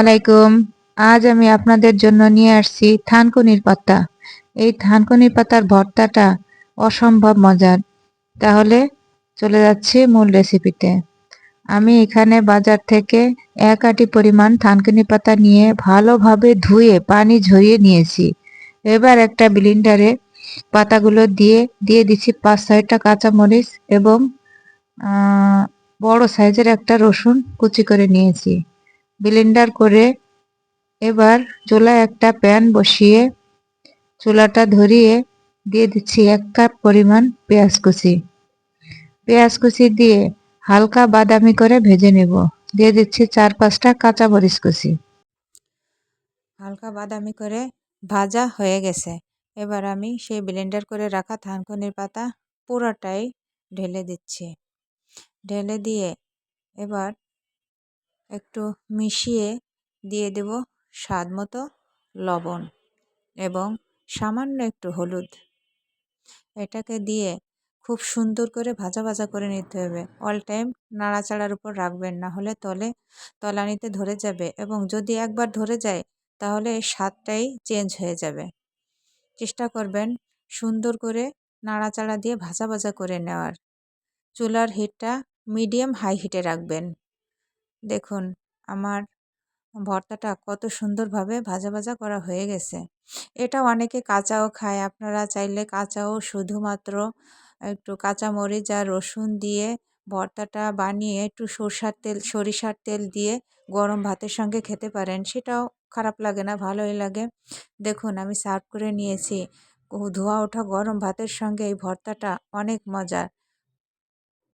আলাইকুম। আজ আমি আপনাদের জন্য নিয়ে আসছি থানকুনির পাতা। এই থানকুনির পাতার ভর্তাটা অসম্ভব মজার। তাহলে চলে যাচ্ছি মূল রেসিপিতে। আমি এখানে বাজার থেকে এক আটি পরিমাণ থানকুনি পাতা নিয়ে ভালোভাবে ধুয়ে, পানি ঝরিয়ে নিয়েছি। এবার একটা ব্লিন্ডারে পাতাগুলো দিয়ে দিয়ে দিচ্ছি পাঁচ ছয়টা কাঁচামরিচ এবং বড় সাইজের একটা রসুন কুচি করে নিয়েছি। ব্লেন্ডার করে এবার চুলায় একটা প্যান বসিয়ে চুলাটা ধরিয়ে দিয়ে দিচ্ছি এক কাপ পরিমাণ পেঁয়াজ কুচি। পেঁয়াজ কুচি দিয়ে হালকা বাদামি করে ভেজে নেব। দিয়ে দিচ্ছি চার পাঁচটা কাঁচা মরিচ কুচি। হালকা বাদামি করে ভাজা হয়ে গেছে। এবার আমি সেই ব্লেন্ডার করে রাখা থানকুনির পাতা পুরোটাই ঢেলে দিচ্ছি। ঢেলে দিয়ে এবার একটু মিশিয়ে দিয়ে দেব স্বাদ মতো লবণ এবং সামান্য একটু হলুদ। এটাকে দিয়ে খুব সুন্দর করে ভাজা ভাজা করে নিতে হবে। অল টাইম নাড়াচাড়ার উপর রাখবেন, না হলে তলে, তলানিতে ধরে যাবে এবং যদি একবার ধরে যায় তাহলে স্বাদটাই চেঞ্জ হয়ে যাবে। চেষ্টা করবেন সুন্দর করে নাড়াচাড়া দিয়ে ভাজা ভাজা করে নেওয়ার। চুলার হিটটা মিডিয়াম হাই হিটে রাখবেন। দেখুন, আমার ভর্তাটা কত সুন্দরভাবে ভাজা ভাজা করা হয়ে গেছে। এটা অনেকে কাঁচাও খায়। আপনারা চাইলে কাঁচাও শুধুমাত্র একটু কাঁচা মরিচ আর রসুন দিয়ে ভর্তাটা বানিয়ে একটু সরষার তেল, সরিষার তেল দিয়ে গরম ভাতের সঙ্গে খেতে পারেন। সেটাও খারাপ লাগে না, ভালোই লাগে। দেখুন, আমি সার্ভ করে নিয়েছি। ধোয়া ওঠা গরম ভাতের সঙ্গে এই ভর্তাটা অনেক মজার।